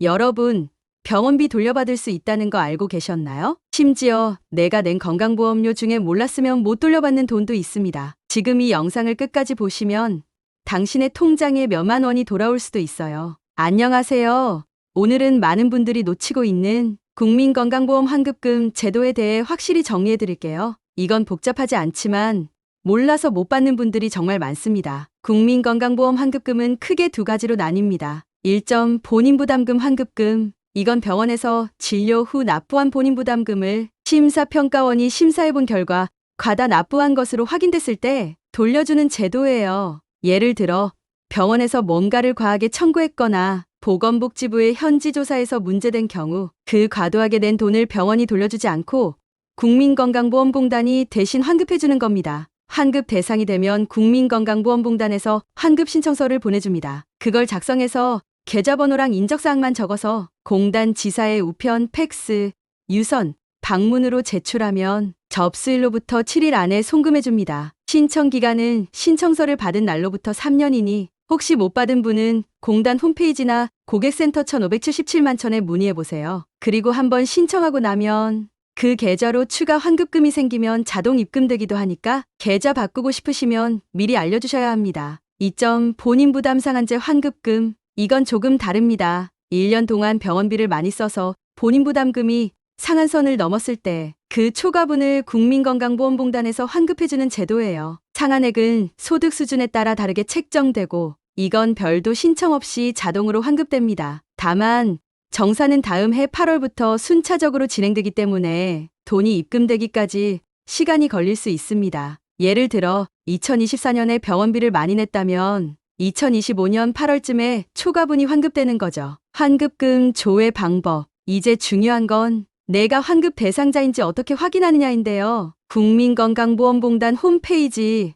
여러분, 병원비 돌려받을 수 있다는 거 알고 계셨나요? 심지어 내가 낸 건강보험료 중에 몰랐으면 못 돌려받는 돈도 있습니다. 지금 이 영상을 끝까지 보시면 당신의 통장에 몇만 원이 돌아올 수도 있어요. 안녕하세요. 오늘은 많은 분들이 놓치고 있는 국민건강보험 환급금 제도에 대해 확실히 정리해 드릴게요. 이건 복잡하지 않지만 몰라서 못 받는 분들이 정말 많습니다. 국민건강보험 환급금은 크게 두 가지로 나뉩니다. 1점 본인부담금 환급금. 이건 병원에서 진료 후 납부한 본인부담금을 심사평가원이 심사해본 결과 과다 납부한 것으로 확인됐을 때 돌려주는 제도예요. 예를 들어 병원에서 뭔가를 과하게 청구했거나 보건복지부의 현지 조사에서 문제된 경우 그 과도하게 낸 돈을 병원이 돌려주지 않고 국민건강보험공단이 대신 환급해주는 겁니다. 환급 대상이 되면 국민건강보험공단에서 환급 신청서를 보내줍니다. 그걸 작성해서 계좌번호랑 인적사항만 적어서 공단 지사의 우편, 팩스, 유선, 방문으로 제출하면 접수일로부터 7일 안에 송금해줍니다. 신청 기간은 신청서를 받은 날로부터 3년이니 혹시 못 받은 분은 공단 홈페이지나 고객센터 1577만 천에 문의해보세요. 그리고 한번 신청하고 나면 그 계좌로 추가 환급금이 생기면 자동 입금되기도 하니까 계좌 바꾸고 싶으시면 미리 알려주셔야 합니다. 2점 본인 부담 상한제 환급금. 이건 조금 다릅니다. 1년 동안 병원비를 많이 써서 본인 부담금이 상한선을 넘었을 때 그 초과분을 국민건강보험공단에서 환급해주는 제도예요. 상한액은 소득 수준에 따라 다르게 책정되고 이건 별도 신청 없이 자동으로 환급됩니다. 다만 정산은 다음 해 8월부터 순차적으로 진행되기 때문에 돈이 입금되기까지 시간이 걸릴 수 있습니다. 예를 들어 2024년에 병원비를 많이 냈다면 2025년 8월쯤에 초과분이 환급되는 거죠. 환급금 조회 방법. 이제 중요한 건 내가 환급 대상자인지 어떻게 확인하느냐인데요. 국민건강보험공단 홈페이지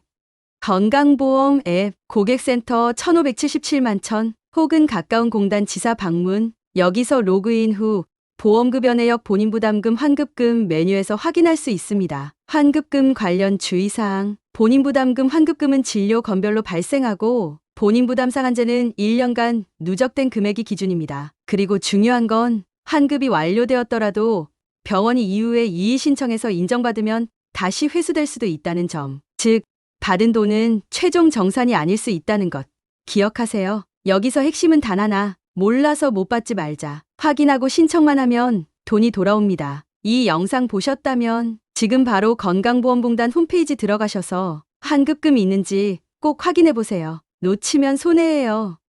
건강보험 앱 고객센터 1577만 천 혹은 가까운 공단 지사 방문 여기서 로그인 후 보험급여 내역 본인부담금 환급금 메뉴에서 확인할 수 있습니다. 환급금 관련 주의사항 본인부담금 환급금은 진료 건별로 발생하고 본인 부담 상한제는 1년간 누적된 금액이 기준입니다. 그리고 중요한 건 환급이 완료되었더라도 병원이 이후에 이의 신청해서 인정받으면 다시 회수될 수도 있다는 점. 즉, 받은 돈은 최종 정산이 아닐 수 있다는 것. 기억하세요. 여기서 핵심은 단 하나. 몰라서 못 받지 말자. 확인하고 신청만 하면 돈이 돌아옵니다. 이 영상 보셨다면 지금 바로 건강보험공단 홈페이지 들어가셔서 환급금이 있는지 꼭 확인해 보세요. 놓치면 손해예요.